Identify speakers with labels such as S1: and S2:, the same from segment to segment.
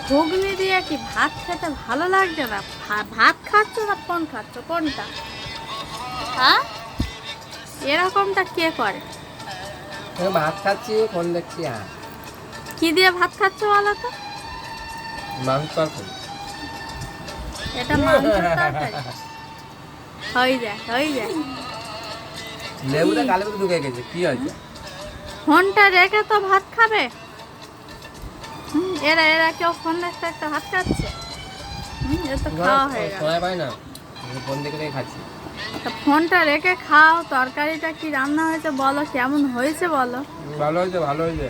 S1: ঘুগনি দিয়ে কি ভাত খেতে ভালো লাগছে না? ভাত খাচ্ছ না ফোন খাচ্ছ? কোনটা? হ্যাঁ? এরকমটা কে করে?
S2: ভাত খাচ্ছি ফোন দেখছি আর
S1: কি দিয়ে ভাত খাচ্ছ বলো তো?
S2: মাংস
S1: এটা তরকারি? হয়ে যায় হয়ে যায়।
S2: লেবুটা গালে ঢুকে গেছে কি হয়েছে?
S1: ফোনটা রেখে তো ভাত খাবে? এরা এরা কেউ ফোন দেখতে একটা ভাত খাচ্ছে। তো খাওয়া হয়ে গেল।
S2: সময় পাই না ফোন দেখে দেখে খাচ্ছি।
S1: তা ফোনটা রেখে খাও তরকারিটা কি রান্না হয়েছে বলো কেমন হয়েছে বলো।
S2: ভালো হয়েছে ভালো হয়েছে।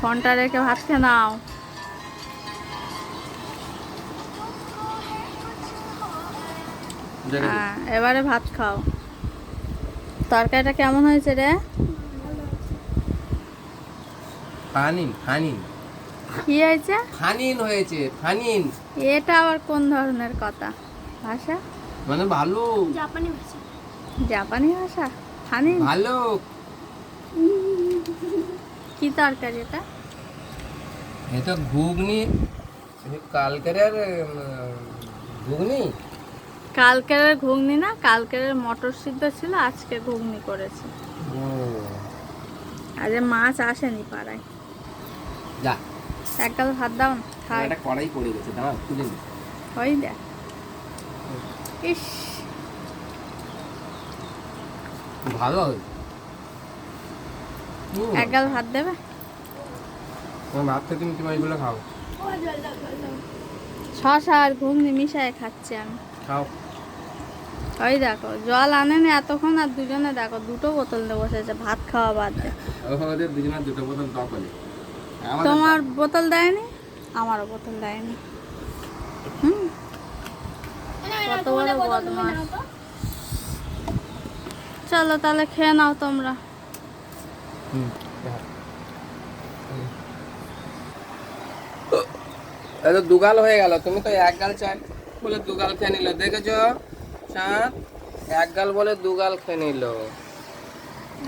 S1: ফোনটা রেখে ভাত খেয়ে নাও। হ্যাঁ এবারে ভাত খাও। তরকারিটা কেমন হয়েছে রে?
S2: ফানিন ফানিন
S1: কি হয়েছে?
S2: ফানিন হয়েছে ফানিন
S1: এটা আবার কোন ধরনের কথা? ভাষা?
S2: মানে ভালো।
S3: জাপানি ভাষা।
S1: জাপানি ভাষা? হানি
S2: ভালো।
S1: কি তরকারি এটা?
S2: এটা ঘুগনি। কালকের ঘুগনি?
S1: কালকের ঘুগনি না কালকের মটর সিদ্ধ ছিল আজকে ঘুগনি করেছে। আজ মাছ আসেনি পাড়ায়।
S2: যা।
S1: একগাল ভাত দাও না খাই
S2: একটা কড়াই পড়ে গেছে দাঁড়া তুলে নি।
S1: ওই দেখ। ইস।
S2: ভালো হুম,
S1: একগাল ভাত দেবে?
S2: তোমার ভাত খেয়ে তুমি এগুলো খাও।
S1: শশা আর ঘুগনি মিশায় খাচ্ছি আমি।
S2: খাও।
S1: ওই দেখো জল আনেনি এতক্ষণ আর দুজনে দেখো দুটো বোতল নিয়ে বসেছে ভাত খাওয়া বাদ দিয়ে
S2: ওদের দুজনের দুটো বোতল টক
S1: তোমার বোতল দেয়নি? আমারও বোতল দেয়নি। হুম? কত বড় বদমাস চলো তাহলে খেয়ে নাও তোমরা।
S2: হুম, দেখা। হুম। এই তো দুগাল হয়ে গেল তুমি তো এক গাল চাই বলে দুগাল খেয়ে নিল। দেখেছ? চাঁদ এক গাল বলে দুগাল খেয়ে নিল।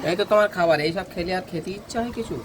S2: এই তো তোমার খাবার এইসব খেলে আর খেতে ইচ্ছা হয় কিছু?